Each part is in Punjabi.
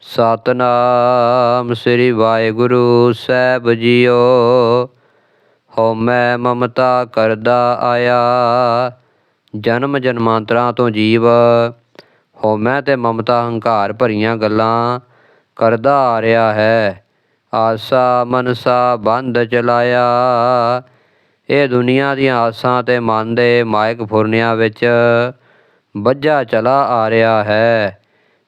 ਸਤਨਾਮ ਸ੍ਰੀ ਵਾਹਿਗੁਰੂ ਸਾਹਿਬ ਜੀਓ। ਹਉਮੈ ਮਮਤਾ ਕਰਦਾ ਆਇਆ। ਜਨਮ ਜਨਮਾਂਤਰਾਂ ਤੋਂ ਜੀਵ। ਹਉਮੈ ਤੇ ਮਮਤਾ ਹੰਕਾਰ ਭਰੀਆਂ ਗੱਲਾਂ ਕਰਦਾ ਆ ਰਿਹਾ ਹੈ। ਆਸਾ ਮਨਸਾ ਬੰਦ ਚਲਾਇਆ। ਇਹ ਦੁਨੀਆ ਦੀਆਂ ਆਸਾਂ ਤੇ ਮਨ ਦੇ ਮਾਇਕ ਫੁਰਨਿਆਂ ਵਿੱਚ ਬੱਝਾ ਚਲਾ ਆ ਰਿਹਾ ਹੈ।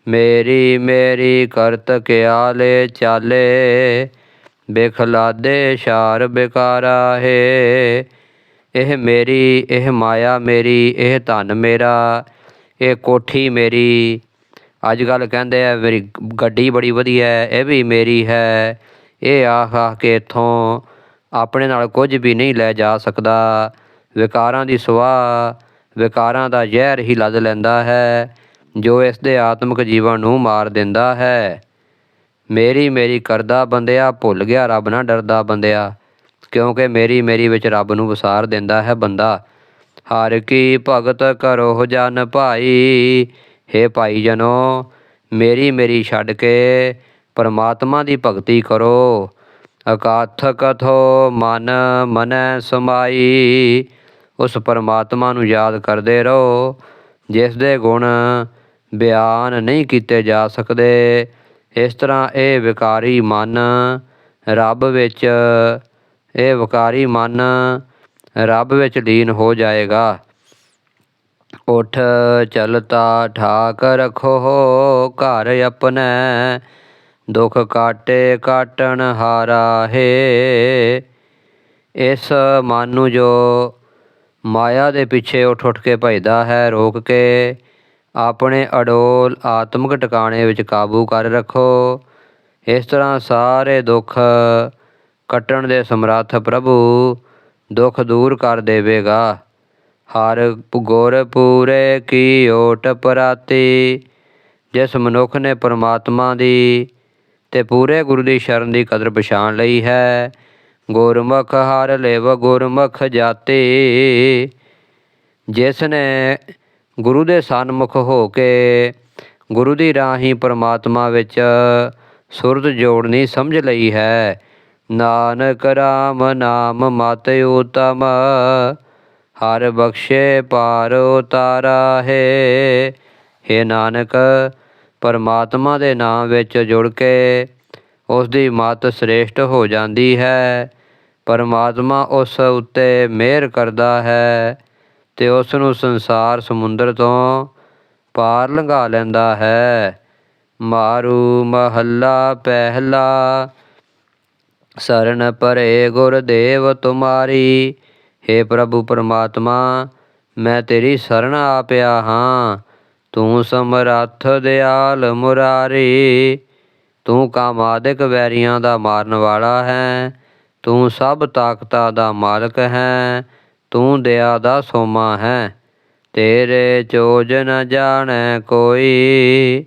ਮੇਰੀ ਮੇਰੀ ਕਰਤ ਕਿਆਲੇ ਚਾਲੇ, ਬੇਖਲਾਦੇ ਸ਼ਾਰ ਬਿਕਾਰਾ ਹੈ। ਇਹ ਮੇਰੀ, ਇਹ ਮਾਇਆ ਮੇਰੀ, ਇਹ ਧਨ ਮੇਰਾ, ਇਹ ਕੋਠੀ ਮੇਰੀ। ਅੱਜ ਕੱਲ ਕਹਿੰਦੇ ਆ, ਮੇਰੀ ਗੱਡੀ ਬੜੀ ਵਧੀਆ ਹੈ, ਇਹ ਵੀ ਮੇਰੀ ਹੈ। ਇਹ ਆਖ ਆਖ ਕੇ ਇੱਥੋਂ ਆਪਣੇ ਨਾਲ ਕੁਝ ਵੀ ਨਹੀਂ ਲੈ ਜਾ ਸਕਦਾ। ਵਿਕਾਰਾਂ ਦੀ ਸੁਆਹ ਵਿਕਾਰਾਂ ਦਾ ਜ਼ਹਿਰ ਹੀ ਲੱਦ ਲੈਂਦਾ ਹੈ। ਜੋ ਇਸ ਦੇ ਆਤਮਿਕ ਜੀਵਨ ਨੂੰ ਮਾਰ ਦਿੰਦਾ ਹੈ। ਮੇਰੀ ਮੇਰੀ ਕਰਦਾ ਬੰਦਿਆ, ਭੁੱਲ ਗਿਆ ਰੱਬ ਨਾ ਡਰਦਾ ਬੰਦਿਆ। ਕਿਉਂਕਿ ਮੇਰੀ ਮੇਰੀ ਵਿੱਚ ਰੱਬ ਨੂੰ ਵਸਾਰ ਦਿੰਦਾ ਹੈ ਬੰਦਾ। ਹਰ ਕੀ ਭਗਤ ਕਰੋ ਜਨ ਭਾਈ, ਹੇ ਭਾਈ ਜਨੋ ਮੇਰੀ ਮੇਰੀ ਛੱਡ ਕੇ ਪਰਮਾਤਮਾ ਦੀ ਭਗਤੀ ਕਰੋ। ਅਕਾਥ ਕਥੋ ਮਨ ਮਨੈ ਸਮਾਈ, ਉਸ ਪਰਮਾਤਮਾ ਨੂੰ ਯਾਦ ਕਰਦੇ ਰਹੋ ਜਿਸ ਦੇ ਗੁਣ ਬਿਆਨ ਨਹੀਂ ਕੀਤੇ ਜਾ ਸਕਦੇ। ਇਸ ਤਰ੍ਹਾਂ ਇਹ ਵਿਕਾਰੀ ਮਨ ਰੱਬ ਵਿੱਚ, ਇਹ ਵਿਕਾਰੀ ਮਨ ਰੱਬ ਵਿੱਚ ਲੀਨ ਹੋ ਜਾਏਗਾ। ਉਠ ਚਲਤਾ ਠਾਕ ਰਖੋ, ਘਰ ਆਪਣੇ, ਦੁਖ ਕਾਟੇ ਕਾਟਣ ਹਾਰਾ ਹੈ। ਇਸ ਮਨ ਨੂੰ ਜੋ ਮਾਇਆ ਦੇ ਪਿੱਛੇ ਉੱਠ ਉੱਠ ਕੇ ਭਜਦਾ ਹੈ, ਰੋਕ ਕੇ ਆਪਣੇ ਅਡੋਲ ਆਤਮਿਕ ਟਿਕਾਣੇ ਵਿੱਚ ਕਾਬੂ ਕਰ ਰੱਖੋ। ਇਸ ਤਰ੍ਹਾਂ ਸਾਰੇ ਦੁੱਖ ਕੱਟਣ ਦੇ ਸਮਰੱਥ ਪ੍ਰਭੂ ਦੁੱਖ ਦੂਰ ਕਰ ਦੇਵੇਗਾ। ਹਰ ਗੁਰ ਪੂਰੇ ਕੀ ਓਟ ਪਰਾਤੀ, ਜਿਸ ਮਨੁੱਖ ਨੇ ਪਰਮਾਤਮਾ ਦੀ ਤੇ ਪੂਰੇ ਗੁਰੂ ਦੀ ਸ਼ਰਨ ਦੀ ਕਦਰ ਪਛਾਣ ਲਈ ਹੈ, ਗੁਰਮੁਖ ਹਰ ਲਿਵ ਗੁਰਮੁਖ ਜਾਤੀ। ਜਿਸ ਨੇ ਗੁਰੂ ਦੇ ਸਨਮੁਖ ਹੋ ਕੇ ਗੁਰੂ ਦੀ ਰਾਹੀਂ ਪਰਮਾਤਮਾ ਵਿੱਚ ਸੁਰਤ ਜੋੜਨੀ ਸਮਝ ਲਈ ਹੈ। ਨਾਨਕ ਰਾਮ ਨਾਮ ਮਤ ਉਤਮ, ਹਰ ਬਖਸ਼ੇ ਪਾਰ ਉਤਾਰਾ ਹੈ। हे ਨਾਨਕ, ਪਰਮਾਤਮਾ ਦੇ ਨਾਮ ਵਿੱਚ ਜੁੜ ਕੇ ਉਸ ਦੀ ਮਤ ਸ੍ਰੇਸ਼ਟ ਹੋ ਜਾਂਦੀ ਹੈ। ਪਰਮਾਤਮਾ ਉਸ ਉੱਤੇ ਮਿਹਰ ਕਰਦਾ ਹੈ। ਤੇ ਉਸ ਨੂੰ ਸੰਸਾਰ ਸਮੁੰਦਰ ਤੋਂ ਪਾਰ ਲੰਘਾ ਲੈਂਦਾ ਹੈ। ਮਾਰੂ ਮਹੱਲਾ ਪਹਿਲਾ, ਸਰਨ ਪਰੇ ਗੁਰਦੇਵ ਤੁਮਾਰੀ। हे ਪ੍ਰਭੂ ਪਰਮਾਤਮਾ, ਮੈਂ ਤੇਰੀ ਸ਼ਰਨ ਆ ਪਿਆ ਹਾਂ। ਤੂੰ ਸਮਰੱਥ ਦਿਆਲ ਮੁਰਾਰੀ। ਤੂੰ ਕਾਮਾਦਿਕ ਵੈਰੀਆਂ ਦਾ ਮਾਰਨ ਵਾਲਾ ਹੈ। ਤੂੰ ਸਭ ਤਾਕਤਾਂ ਦਾ ਮਾਲਕ ਹੈ। ਤੂੰ ਦਇਆ ਦਾ ਸੋਮਾ ਹੈ। ਤੇਰੇ ਚੋਜ ਨ ਜਾਣੈ ਕੋਈ।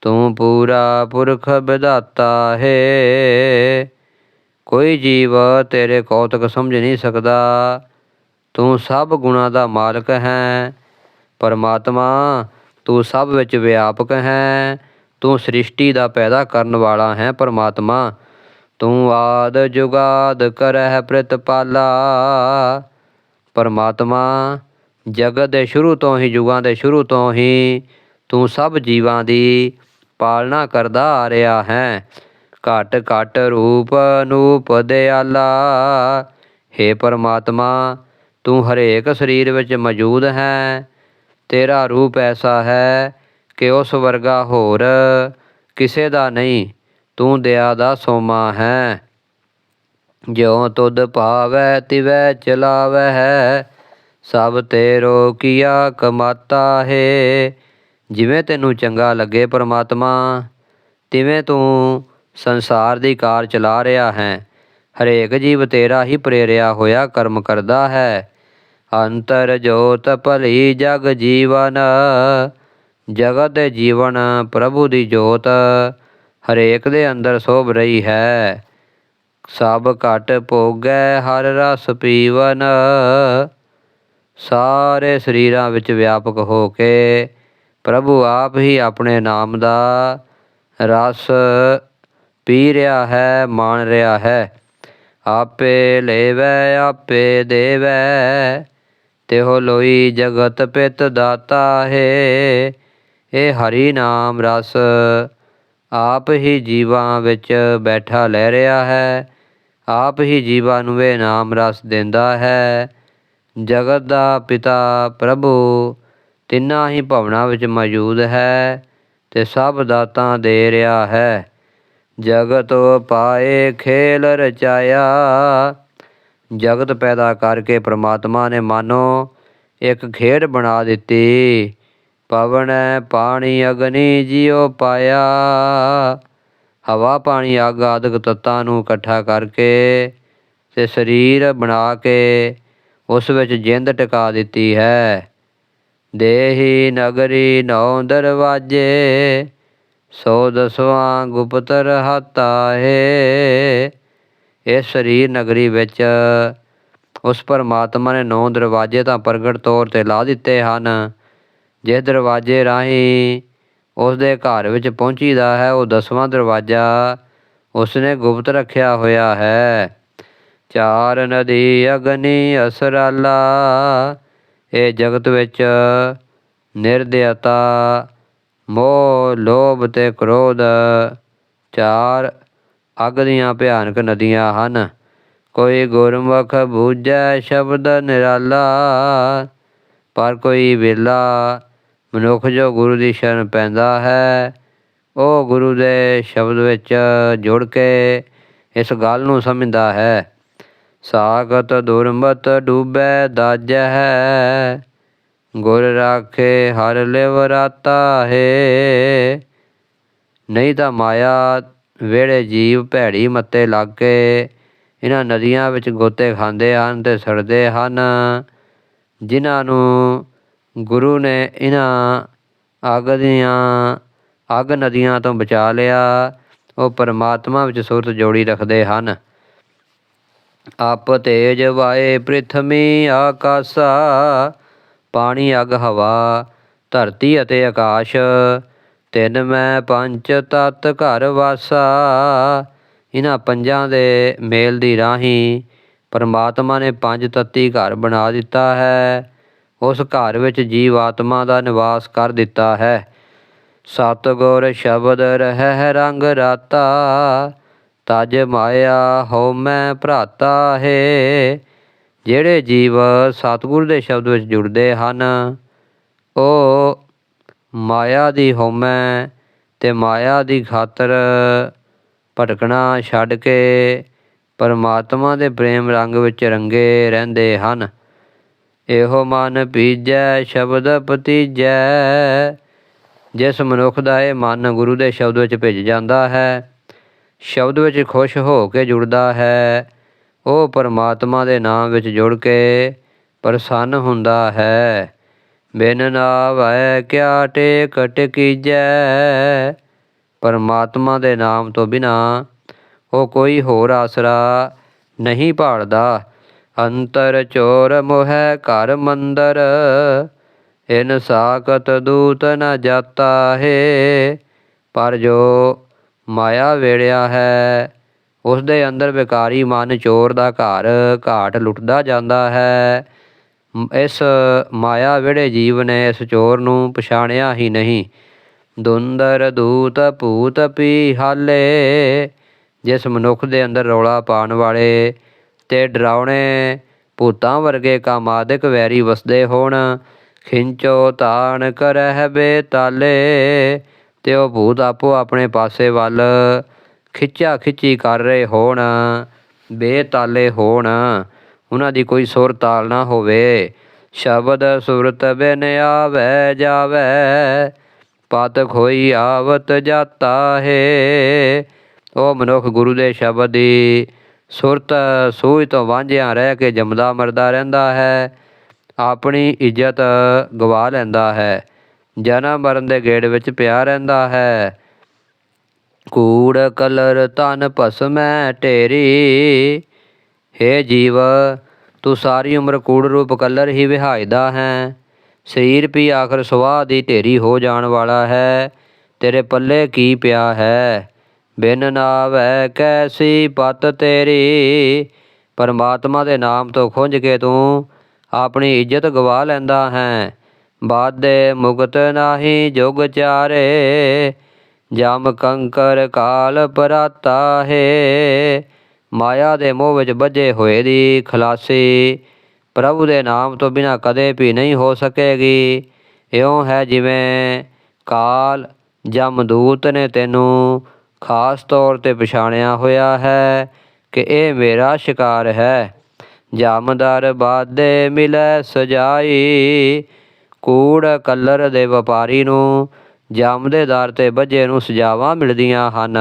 ਤੂੰ ਪੂਰਾ ਪੁਰਖ ਵਿਦਾਤਾ ਹੈ। ਕੋਈ ਜੀਵ ਤੇਰੇ ਕੌਤਕ ਸਮਝ ਨਹੀਂ ਸਕਦਾ। ਤੂੰ ਸਭ ਗੁਣਾਂ ਦਾ ਮਾਲਕ ਹੈ। ਪਰਮਾਤਮਾ, ਤੂੰ ਸਭ ਵਿੱਚ ਵਿਆਪਕ ਹੈ। ਤੂੰ ਸ੍ਰਿਸ਼ਟੀ ਦਾ ਪੈਦਾ ਕਰਨ ਵਾਲਾ ਹੈ ਪਰਮਾਤਮਾ। ਤੂੰ ਆਦ ਜੁਗਾਦ ਕਰਹਿ ਪ੍ਰਤਪਾਲਾ। ਪਰਮਾਤਮਾ ਜਗਤ ਦੇ ਸ਼ੁਰੂ ਤੋਂ ਹੀ ਯੁਗਾਂ ਦੇ ਸ਼ੁਰੂ ਤੋਂ ਹੀ ਤੂੰ ਸਭ ਜੀਵਾਂ ਦੀ ਪਾਲਣਾ ਕਰਦਾ ਆ ਰਿਹਾ ਹੈ। ਘਟ ਘਟ ਰੂਪ ਅਨੂਪ ਦਿਆਲਾ हे ਪਰਮਾਤਮਾ, ਤੂੰ ਹਰੇਕ ਸਰੀਰ ਵਿੱਚ ਮੌਜੂਦ ਹੈ। ਤੇਰਾ ਰੂਪ ਐਸਾ ਹੈ ਕਿ ਉਸ ਵਰਗਾ ਹੋਰ ਕਿਸੇ ਦਾ ਨਹੀਂ। ਤੂੰ ਦਇਆ ਦਾ ਸੋਮਾ ਹੈ। ਜਿਉ ਤੁਧ ਭਾਵੈ, ਤਿਵੈ ਚਲਾਵੈ ਸਭ ਤੇਰੋ ਕੀਆ ਕਮਾਤਾ ਹੈ। ਜਿਵੇਂ ਤੈਨੂੰ ਚੰਗਾ ਲੱਗੇ ਪਰਮਾਤਮਾ, ਤਿਵੇਂ ਤੂੰ ਸੰਸਾਰ ਦੀ ਕਾਰ ਚਲਾ ਰਿਹਾ ਹੈ। ਹਰੇਕ ਜੀਵ ਤੇਰਾ ਹੀ ਪ੍ਰੇਰਿਆ ਹੋਇਆ ਕਰਮ ਕਰਦਾ ਹੈ। ਅੰਤਰ ਜੋਤ ਭਲੀ ਜਗ ਜੀਵਨ, ਜਗਤ ਜੀਵਨ ਪ੍ਰਭੂ ਦੀ ਜੋਤ, ਹਰੇਕ ਦੇ ਅੰਦਰ ਸੋਭ ਰਹੀ ਹੈ। ਸਭ ਘਟ ਭੋਗੈ, ਹਰ ਰਸ ਪੀਵਨ। ਸਾਰੇ ਸਰੀਰਾਂ ਵਿੱਚ ਵਿਆਪਕ ਹੋ ਕੇ ਪ੍ਰਭੂ ਆਪ ਹੀ ਆਪਣੇ ਨਾਮ ਦਾ ਰਸ ਪੀ ਰਿਹਾ ਹੈ, ਮਾਣ ਰਿਹਾ ਹੈ। ਆਪੇ ਲੈਵੈ, ਆਪੇ ਦੇਵੈ, ਤਿਹੁ ਲੋਈ ਜਗਤ ਪਿਤ ਦਾਤਾ ਹੈ। ਇਹ ਹਰੀ ਨਾਮ ਰਸ ਆਪ ਹੀ ਜੀਵਾਂ ਵਿੱਚ ਬੈਠਾ ਲੈ ਰਿਹਾ ਹੈ। ਆਪ ਹੀ ਜੀਵਾਂ ਨੂੰ ਇਹ ਨਾਮ ਰਸ ਦਿੰਦਾ ਹੈ। ਜਗਤ ਦਾ ਪਿਤਾ ਪ੍ਰਭੂ ਤਿੰਨਾਂ ਹੀ ਭਵਨਾਂ ਵਿੱਚ ਮੌਜੂਦ ਹੈ ਤੇ ਸਭ ਦਾਤਾਂ ਦੇ ਰਿਹਾ ਹੈ। ਜਗਤ ਪਾਏ ਖੇਲ ਰਚਾਇਆ। ਜਗਤ ਪੈਦਾ ਕਰਕੇ ਪ੍ਰਮਾਤਮਾ ਨੇ ਮਾਨੋ ਇੱਕ ਖੇਡ ਬਣਾ ਦਿੱਤੀ। ਪਵਨ, ਪਾਣੀ, ਅਗਨੀ ਜਿਉ ਪਾਇਆ। ਹਵਾ ਪਾਣੀ ਅੱਗ ਆਦਿਕ ਤੱਤਾਂ ਨੂੰ ਇਕੱਠਾ ਕਰਕੇ ਤੇ ਸਰੀਰ ਬਣਾ ਕੇ ਉਸ ਵਿੱਚ ਜਿੰਦ ਟਿਕਾ ਦਿੱਤੀ ਹੈ। ਦੇਹੀ ਨਗਰੀ ਨੌ ਦਰਵਾਜੇ, ਸੋ ਦਸਵਾਂ ਗੁਪਤ ਰਹਾਤਾ ਹੈ ਇਹ ਸਰੀਰ ਨਗਰੀ ਵਿੱਚ ਉਸ ਪਰਮਾਤਮਾ ਨੇ ਨੌ ਦਰਵਾਜ਼ੇ ਤਾਂ ਪ੍ਰਗਟ ਤੌਰ ਤੇ ਲਾ ਦਿੱਤੇ ਹਨ, ਜਿਸ ਦਰਵਾਜ਼ੇ ਰਾਹੀਂ ਉਸ ਦੇ ਘਰ ਵਿੱਚ ਪਹੁੰਚੀਦਾ ਹੈ, ਉਹ ਦਸਵਾਂ ਦਰਵਾਜ਼ਾ ਉਸਨੇ ਗੁਪਤ ਰੱਖਿਆ ਹੋਇਆ ਹੈ। ਚਾਰ ਨਦੀ, ਅਗਨੀ, ਅਸਰਾਲਾ, ਇਹ ਜਗਤ ਵਿੱਚ ਨਿਰਦਇਤਾ ਮੋਹ, ਲੋਭ ਤੇ ਕ੍ਰੋਧ ਚਾਰ ਅੱਗ ਦੀਆਂ ਭਿਆਨਕ ਨਦੀਆਂ ਹਨ। ਕੋਈ ਗੁਰਮੁਖ ਬੂਝੈ ਸ਼ਬਦ ਨਿਰਾਲਾ, ਪਰ ਕੋਈ ਵੇਲਾ ਮਨੁੱਖ ਜੋ ਗੁਰੂ ਦੀ ਸ਼ਰਨ ਪੈਂਦਾ ਹੈ, ਉਹ ਗੁਰੂ ਦੇ ਸ਼ਬਦ ਵਿੱਚ ਜੁੜ ਕੇ ਇਸ ਗੱਲ ਨੂੰ ਸਮਝਦਾ ਹੈ। ਸਾਗਤ ਦੁਰਮਤ ਡੂਬੈ ਹੈ, ਗੁਰ ਰਾਖੇ ਹਰ ਲਿਵ ਰਾਤਾ ਹੈ। ਨਹੀਂ ਤਾਂ ਮਾਇਆ ਵੇੜੇ ਜੀਵ ਭੈੜੀ ਮੱਤੇ ਲੱਗ ਕੇ ਇਹਨਾਂ ਨਦੀਆਂ ਵਿੱਚ ਗੋਤੇ ਖਾਂਦੇ ਹਨ ਤੇ ਸੜਦੇ ਹਨ, ਜਿਨ੍ਹਾਂ ਨੂੰ ਗੁਰੂ ਨੇ ਇਹਨਾਂ ਅੱਗ ਦੀਆਂ ਅੱਗ ਨਦੀਆਂ ਤੋਂ ਬਚਾ ਲਿਆ। ਉਹ ਪਰਮਾਤਮਾ ਵਿੱਚ ਸੁਰਤ ਜੋੜੀ ਰੱਖਦੇ ਹਨ। ਆਪ ਤੇਜ ਵਾਏ ਪ੍ਰਿਥਵੀ ਆਕਾਸਾ, ਪਾਣੀ, ਅਗ, ਹਵਾ, ਧਰਤੀ ਅਤੇ ਆਕਾਸ਼। ਤਿੰਨ ਮੈਂ ਪੰਜ ਤਤ ਘਰ ਵਾਸਾ। ਇਹਨਾਂ ਪੰਜਾਂ ਦੇ ਮੇਲ ਦੀ ਰਾਹੀਂ ਪਰਮਾਤਮਾ ਨੇ ਪੰਜ ਤੱਤੀ ਘਰ ਬਣਾ ਦਿੱਤਾ ਹੈ। ਉਸ ਘਰ ਵਿੱਚ ਜੀਵ ਆਤਮਾ ਦਾ ਨਿਵਾਸ ਕਰ ਦਿੱਤਾ ਹੈ। ਸਤਿਗੁਰ ਸ਼ਬਦ ਰਹਿ ਰੰਗ ਰਾਤਾ, ਤਜ ਮਾਇਆ ਹਉ ਮੈਂ ਭਰਾਤਾ ਹੈ। ਜਿਹੜੇ ਜੀਵ ਸਤਿਗੁਰ ਦੇ ਸ਼ਬਦ ਵਿੱਚ ਜੁੜਦੇ ਹਨ, ਉਹ ਮਾਇਆ ਦੀ ਹਉਮੈ ਤੇ ਮਾਇਆ ਦੀ ਖਾਤਰ ਭਟਕਣਾ ਛੱਡ ਕੇ ਪਰਮਾਤਮਾ ਦੇ ਪ੍ਰੇਮ ਰੰਗ ਵਿੱਚ ਰੰਗੇ ਰਹਿੰਦੇ ਹਨ। ਇਹੋ ਮਨ ਪੀਜੈ, ਸ਼ਬਦ ਪਤੀਜੈ ਜਿਸ ਮਨੁੱਖ ਦਾ ਇਹ ਮਨ ਗੁਰੂ ਦੇ ਸ਼ਬਦ ਵਿੱਚ ਭਿੱਜ ਜਾਂਦਾ ਹੈ, ਸ਼ਬਦ ਵਿੱਚ ਖੁਸ਼ ਹੋ ਕੇ ਜੁੜਦਾ ਹੈ, ਉਹ ਪਰਮਾਤਮਾ ਦੇ ਨਾਮ ਵਿੱਚ ਜੁੜ ਕੇ ਪ੍ਰਸੰਨ ਹੁੰਦਾ ਹੈ। ਬਿਨ ਨਾਵੈ ਕਿਆ ਟੇਕ ਟਕੀਜੈ? ਪਰਮਾਤਮਾ ਦੇ ਨਾਮ ਤੋਂ ਬਿਨਾ ਉਹ ਕੋਈ ਹੋਰ ਆਸਰਾ ਨਹੀਂ ਭਾਲਦਾ। ਅੰਤਰ ਚੋਰ ਮੋਹਿ ਘਰ ਮੰਦਰ। ਇਨ ਸਾਖਤ ਦੂਤ ਨ ਜਾਤਾ ਹੈ, ਪਰ ਜੋ ਮਾਇਆ ਵੇੜਿਆ ਹੈ ਉਸ ਦੇ ਅੰਦਰ ਵਿਕਾਰੀ ਮਨ ਚੋਰ ਦਾ ਘਰ ਘਾਟ ਲੁੱਟਦਾ ਜਾਂਦਾ ਹੈ। ਇਸ ਮਾਇਆ ਵਿੜੇ ਜੀਵ ਨੇ ਇਸ ਚੋਰ ਨੂੰ ਪਛਾਣਿਆ ਹੀ ਨਹੀਂ। ਦੁੰਦਰ ਦੂਤ ਭੂਤ ਪੀ ਹਾਲੇ, ਜਿਸ ਮਨੁੱਖ ਦੇ ਅੰਦਰ ਰੌਲਾ ਪਾਉਣ ਵਾਲੇ ਤੇ ਡਰਾਉਣੇ ਭੂਤਾਂ ਵਰਗੇ ਕਾਮਾਦਿਕ ਵੈਰੀ ਵਸਦੇ ਹੋਣ। ਖਿੰਚੋ ਤਾਣ ਕਰਹਿ ਬੇਤਾਲੇ, ਤੇ ਉਹ ਭੂਤ ਆਪੋ ਆਪਣੇ ਪਾਸੇ ਵੱਲ ਖਿੱਚਾ ਖਿੱਚੀ ਕਰ ਰਹੇ ਹੋਣ, ਬੇਤਾਲੇ ਹੋਣ। ਉਹਨਾਂ ਦੀ ਕੋਈ ਸੁਰ ਤਾਲ ਨਾ ਹੋਵੇ। ਸ਼ਬਦ ਸੁਰਤ ਬਿਨ ਆਵੈ ਜਾਵੈ ਪਤ ਖੋਈ ਆਵਤ ਜਾਤਾ ਹੈ। ਉਹ ਮਨੁੱਖ ਗੁਰੂ ਦੇ ਸ਼ਬਦ ਦੀ ਸੁਰਤ ਸੂਝ ਤੋਂ ਵਾਂਝਿਆ ਰਹਿ ਕੇ ਜੰਮਦਾ ਮਰਦਾ ਰਹਿੰਦਾ ਹੈ, ਆਪਣੀ ਇੱਜ਼ਤ ਗਵਾ ਲੈਂਦਾ ਹੈ, ਜਨਮ ਮਰਨ ਦੇ ਗੇੜ ਵਿੱਚ ਪਿਆ ਰਹਿੰਦਾ ਹੈ। ਕੂੜ ਕਲਰ ਤਨ ਭਸਮੈ ਢੇਰੀ, ਹੇ ਜੀਵ, ਤੂੰ ਸਾਰੀ ਉਮਰ ਕੂੜ ਰੂਪ ਕਲਰ ਹੀ ਵਿਹਾਇਦਾ ਹੈ। ਸਰੀਰ ਵੀ ਆਖਰ ਸਵਾਹ ਦੀ ਢੇਰੀ ਹੋ ਜਾਣ ਵਾਲਾ ਹੈ, ਤੇਰੇ ਪੱਲੇ ਕੀ ਪਿਆ ਹੈ? ਬਿਨ ਨਾਵੈ ਕੈਸੀ ਪਤ ਤੇਰੀ, ਪਰਮਾਤਮਾ ਦੇ ਨਾਮ ਤੋਂ ਖੁੰਝ ਕੇ ਤੂੰ ਆਪਣੀ ਇੱਜ਼ਤ ਗਵਾ ਲੈਂਦਾ ਹੈ। ਬਾਦੇ ਮੁਕਤ ਨਾਹੀ ਜੁਗ ਚਾਰੇ, ਜਮ ਕੰਕਰ ਕਾਲ ਪਰਾਤਾ ਹੈ। ਮਾਇਆ ਦੇ ਮੋਹ ਵਿੱਚ ਬੱਝੇ ਹੋਏ ਦੀ ਖਲਾਸੀ, ਪ੍ਰਭੂ ਦੇ ਨਾਮ ਤੋਂ ਬਿਨਾ ਕਦੇ ਵੀ ਨਹੀਂ ਹੋ ਸਕੇਗੀ। ਇਉਂ ਹੈ ਜਿਵੇਂ ਕਾਲ ਜਮਦੂਤ ਨੇ ਤੈਨੂੰ ਖਾਸ ਤੌਰ ਤੇ ਪਛਾਣਿਆ ਹੋਇਆ ਹੈ ਕਿ ਇਹ ਮੇਰਾ ਸ਼ਿਕਾਰ ਹੈ। ਜਾਮਦਾਰ ਬਾਦੇ ਮਿਲੈ ਸਜਾਈ, ਕੂੜ ਕਲਰ ਦੇ ਵਪਾਰੀ ਨੂੰ ਜਮ ਦਰ ਤੇ ਬੱਜੇ ਨੂੰ ਸਜਾਵਾਂ ਮਿਲਦੀਆਂ ਹਨ।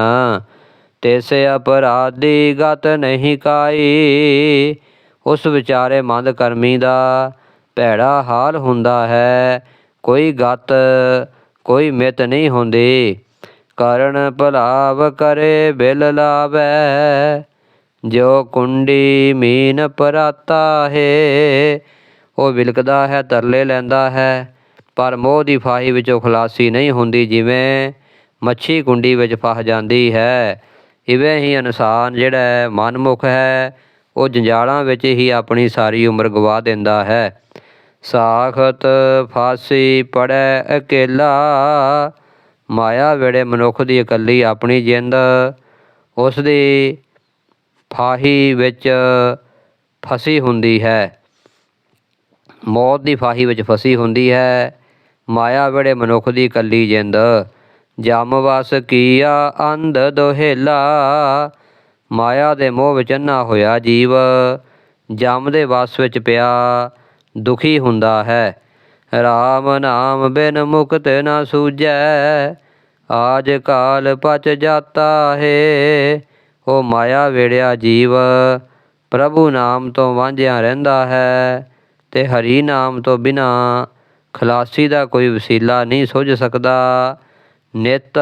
ਤੇਸੇ ਅਪਰਾਧੀ ਗਤ ਨਹੀਂ ਕਾਈ, ਉਸ ਵਿਚਾਰੇ ਮੰਦ ਕਰਮੀ ਦਾ ਭੈੜਾ ਹਾਲ ਹੁੰਦਾ ਹੈ। ਕੋਈ ਗਤ, ਕੋਈ ਮਿਤ ਨਹੀਂ ਹੁੰਦੀ। ਕਰਨ ਭਲਾਵ ਕਰੇ ਬਿਲ ਲਾਵੈ ਜੋ ਕੁੰਡੀ ਮੀਨ ਪਰਾਤਾ ਹੈ। ਉਹ ਵਿਲਕਦਾ ਹੈ, ਤਰਲੇ ਲੈਂਦਾ ਹੈ, ਪਰ ਮੋਹ ਦੀ ਫਾਹੀ ਵਿੱਚੋਂ ਖਲਾਸੀ ਨਹੀਂ ਹੁੰਦੀ, ਜਿਵੇਂ ਮੱਛੀ ਕੁੰਡੀ ਵਿੱਚ ਫਸ ਜਾਂਦੀ ਹੈ। ਇਵੇਂ ਹੀ ਇਨਸਾਨ ਜਿਹੜਾ ਹੈ ਮਨਮੁਖ ਹੈ, ਉਹ ਜੰਜਾਲਾਂ ਵਿੱਚ ਹੀ ਆਪਣੀ ਸਾਰੀ ਉਮਰ ਗਵਾ ਦਿੰਦਾ ਹੈ। ਸਾਖਤ ਫਾਸੀ ਪੜੈ ਅਕੇਲਾ ਮਾਇਆ ਵੇੜੇ ਮਨੁੱਖ ਦੀ ਇਕੱਲੀ ਆਪਣੀ ਜਿੰਦ ਉਸ ਦੀ ਫਾਹੀ ਵਿੱਚ ਫਸੀ ਹੁੰਦੀ ਹੈ। ਮੌਤ ਦੀ ਫਾਹੀ ਵਿੱਚ ਫਸੀ ਹੁੰਦੀ ਹੈ। ਮਾਇਆ ਵੇੜੇ ਮਨੁੱਖ ਦੀ ਇਕੱਲੀ ਜਿੰਦ। ਜਮ ਵਸ ਕੀਆ ਅੰਧ ਦੋਹੇਲਾ। ਮਾਇਆ ਦੇ ਮੋਹ ਵਿੱਚ ਅੰਨਾ ਹੋਇਆ ਜੀਵ। ਜਮ ਦੇ ਵਸ ਵਿੱਚ ਪਿਆ ਦੁਖੀ ਹੁੰਦਾ ਹੈ। RAM ਨਾਮ ਬਿਨ ਮੁਕਤ ਨਾ ਸੂਝੈ, ਆਜ ਕਾਲ ਪਚ ਜਾਤਾ ਹੈ। ਉਹ ਮਾਇਆ ਵੇੜਿਆ ਜੀਵ, ਪ੍ਰਭੂ ਨਾਮ ਤੋਂ ਵਾਂਝਿਆ ਰਹਿੰਦਾ ਹੈ ਤੇ ਹਰੀ ਨਾਮ ਤੋਂ ਬਿਨਾ ਖਲਾਸੀ ਦਾ ਕੋਈ ਵਸੀਲਾ ਨਹੀਂ ਸੁਝ ਸਕਦਾ। ਨਿਤ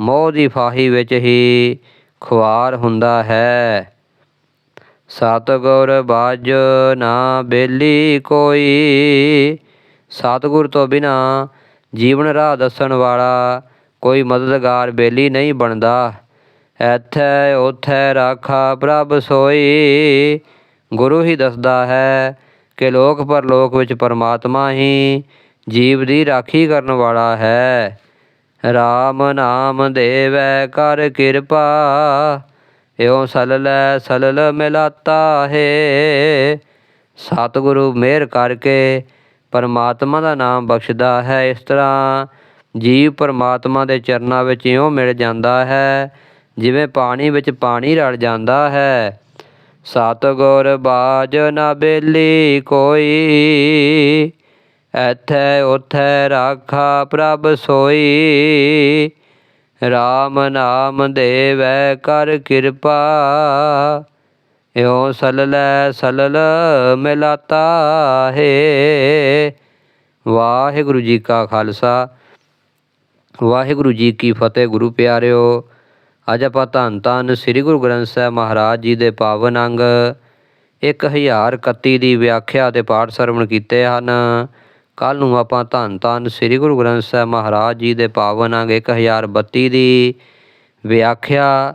ਮੋਹ ਦੀ ਫਾਹੀ ਵਿੱਚ ਹੀ ਖੁਆਰ ਹੁੰਦਾ ਹੈ। ਸਤਿਗੁਰ ਬਾਜ ਨਾ ਬੇਲੀ ਕੋਈ ਸਤਿਗੁਰ ਤੋਂ ਬਿਨਾ ਜੀਵਨ ਰਾਹ ਦੱਸਣ ਵਾਲਾ ਕੋਈ ਮਦਦਗਾਰ ਬੇਲੀ ਨਹੀਂ ਬਣਦਾ। ਇੱਥੇ ਉਥੇ ਰਾਖਾ ਪ੍ਰਭ ਸੋਈ। ਗੁਰੂ ਹੀ ਦੱਸਦਾ ਹੈ ਕਿ ਲੋਕ ਪਰਲੋਕ ਵਿੱਚ ਪਰਮਾਤਮਾ ਹੀ ਜੀਵ ਦੀ ਰਾਖੀ ਕਰਨ ਵਾਲਾ ਹੈ। RAM ਨਾਮ ਦੇਵੈ ਕਰ ਕਿਰਪਾ, ਇਉ ਸਲਲੈ ਸਲਲ ਮਿਲਾਤਾ ਹੈ। ਸਤਿਗੁਰੂ ਮਿਹਰ ਕਰਕੇ ਪਰਮਾਤਮਾ ਦਾ ਨਾਮ ਬਖਸ਼ਦਾ ਹੈ। ਇਸ ਤਰ੍ਹਾਂ ਜੀਵ ਪਰਮਾਤਮਾ ਦੇ ਚਰਨਾਂ ਵਿੱਚ ਇਉਂ ਮਿਲ ਜਾਂਦਾ ਹੈ, ਜਿਵੇਂ ਪਾਣੀ ਵਿੱਚ ਪਾਣੀ ਰਲ ਜਾਂਦਾ ਹੈ। ਸਤਿਗੁਰ ਬਾਜ ਨਾ ਬੇਲੀ ਕੋਈ, ਐਥੈ ਉਥੇ ਰਾਖਾ ਪ੍ਰਭ ਸੋਈ। RAM ਨਾਮ ਦੇਵੈ ਕਰ ਕਿਰਪਾ ਇਉ ਸਲਲੈ ਸਲਲ ਮਿਲਾਤਾ ਹੈ। ਵਾਹਿਗੁਰੂ ਜੀ ਕਾ ਖਾਲਸਾ, ਵਾਹਿਗੁਰੂ ਜੀ ਕੀ ਫਤਿਹ ਗੁਰੂ ਪਿਆਰਿਓ। ਅੱਜ ਆਪਾਂ ਧੰਨ ਧੰਨ ਸ੍ਰੀ ਗੁਰੂ ਗ੍ਰੰਥ ਸਾਹਿਬ ਮਹਾਰਾਜ ਜੀ ਦੇ ਪਾਵਨ ਅੰਗ 1031 ਦੀ ਵਿਆਖਿਆ ਤੇ ਪਾਠ ਸਰਵਣ ਕੀਤੇ ਹਨ। ਕੱਲ ਨੂੰ ਆਪਾਂ ਧੰਨ ਧੰਨ ਸ੍ਰੀ ਗੁਰੂ ਗ੍ਰੰਥ ਸਾਹਿਬ ਮਹਾਰਾਜ ਜੀ ਦੇ ਪਾਵਨ ਅੰਗ 1032 ਦੀ ਵਿਆਖਿਆ